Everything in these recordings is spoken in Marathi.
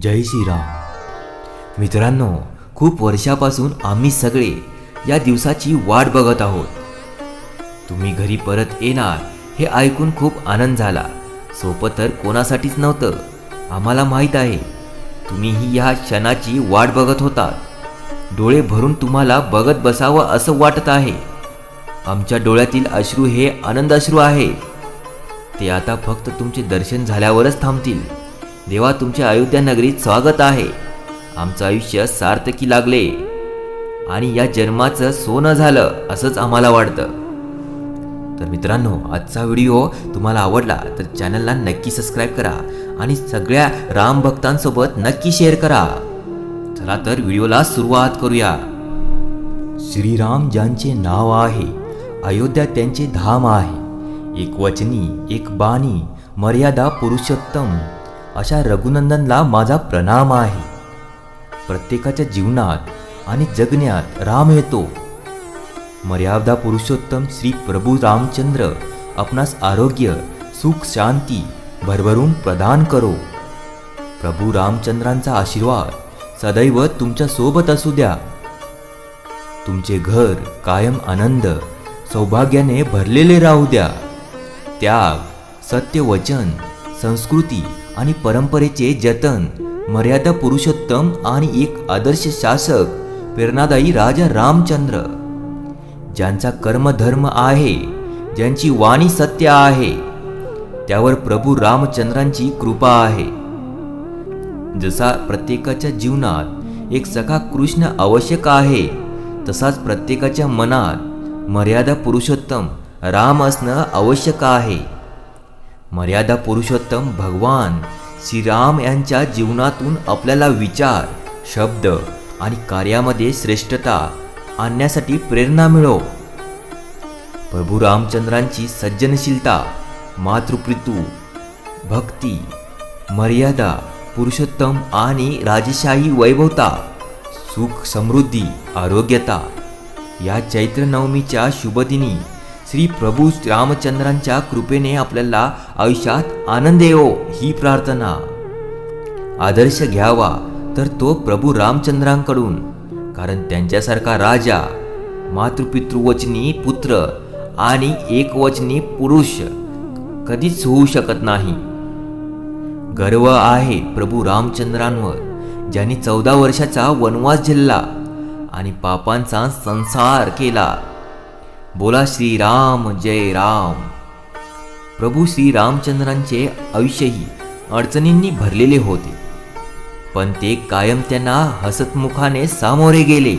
जय श्रीराम. मित्रांनो खूप वर्षापासून आम्ही सगळे या दिवसाची वाट बघत आहोत. तुम्ही घरी परत येणार हे ऐकून खूप आनंद झाला. सोपं तर कोणासाठीच नव्हतं आम्हाला माहीत आहे. तुम्हीही या क्षणाची वाट बघत होतात. डोळे भरून तुम्हाला बघत बसावं असं वाटत आहे. आमच्या डोळ्यातील अश्रू हे आनंद अश्रू आहे. ते आता फक्त तुमचे दर्शन झाल्यावरच थांबतील. देवा तुमच्या अयोध्या नगरीत स्वागत आहे. आमचं आयुष्य सार्थकी लागले. आणि या जन्माचं सोनं झालं असंच आम्हाला वाटतं. तर मित्रांनो आजचा व्हिडिओ तुम्हाला आवडला तर चॅनलला नक्की सबस्क्राईब करा आणि सगळ्या राम भक्तांसोबत नक्की शेअर करा. चला तर व्हिडिओला सुरुवात करूया. श्रीराम ज्यांचे नाव आहे अयोध्या त्यांचे धाम आहे. एक वचनी एक बाणी मर्यादा पुरुषोत्तम अशा रघुनंदनला माझा प्रणाम आहे. प्रत्येकाच्या जीवनात आणि जगण्यात राम येतो. मर्यादा पुरुषोत्तम श्री प्रभू रामचंद्र आपणास आरोग्य सुख शांती भरभरून प्रदान करो. प्रभू रामचंद्रांचा आशीर्वाद सदैव तुमच्यासोबत असू द्या. तुमचे घर कायम आनंद सौभाग्याने भरलेले राहू द्या. त्याग सत्य वचन संस्कृती आणि परंपरेचे जतन मर्यादा पुरुषोत्तम आणि एक आदर्श शासक प्रेरणादायी राजा रामचंद्र. ज्यांचा कर्मधर्म आहे ज्यांची वाणी सत्य आहे त्यावर प्रभू रामचंद्रांची कृपा आहे. जसा प्रत्येकाच्या जीवनात एक सखा कृष्ण आवश्यक आहे तसाच प्रत्येकाच्या मनात मर्यादा पुरुषोत्तम राम असणं आवश्यक आहे. मर्यादा पुरुषोत्तम भगवान श्रीराम यांच्या जीवनातून आपल्याला विचार शब्द आणि कार्यामध्ये श्रेष्ठता आणण्यासाठी प्रेरणा मिळो. प्रभू रामचंद्रांची सज्जनशीलता मातृप्रितू भक्ती मर्यादा पुरुषोत्तम आणि राजशाही वैभवता सुख समृद्धी आरोग्यता या चैत्रनवमीच्या शुभदिनी श्री प्रभू रामचंद्रांच्या कृपेने आपल्याला आयुष्यात आनंद येवो ही प्रार्थना. आदर्श घ्यावा तर तो प्रभू रामचंद्रांकडून कारण त्यांच्यासारखा राजा मातृपितृवचनी पुत्र आणि एकवचनी पुरुष कधीच होऊ शकत नाही. गर्व आहे प्रभू रामचंद्रांवर ज्यांनी चौदा वर्षाचा वनवास झेलला आणि पापांचा संसार केला. बोला श्रीराम जय राम. प्रभू श्री रामचंद्रांचे आयुष्यही अडचणींनी भरलेले होते. पण ते कायम त्यांना हसतमुखाने सामोरे गेले.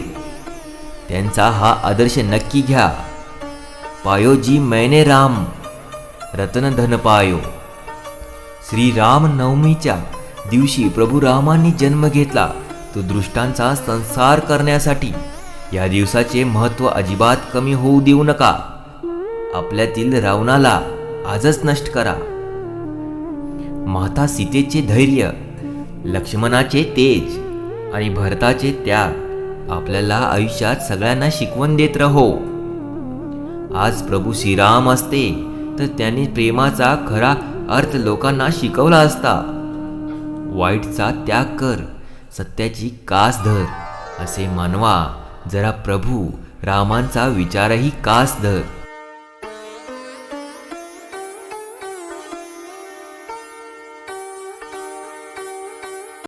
त्यांचा हा आदर्श नक्की घ्या. पायोजी मैने राम रतन धन पायो. श्रीरामनवमीच्या दिवशी प्रभू रामांनी जन्म घेतला. तो दृष्टांचा संसार करण्यासाठी या दिवसाचे महत्त्व अजिबात कमी होऊ देऊ नका. आपल्यातील रावणाला आजच नष्ट करा. माता सीतेचे धैर्य लक्ष्मणाचे तेज आणि भरताचे त्याग आपल्याला आयुष्यात सगळ्यांना शिकवण देत राहो. आज प्रभू श्रीराम असते तर त्यांनी प्रेमाचा खरा अर्थ लोकांना शिकवला असता. वाईटचा त्याग कर सत्याची कास धर असे मानवा जरा प्रभू रामांचा विचारही कास धर.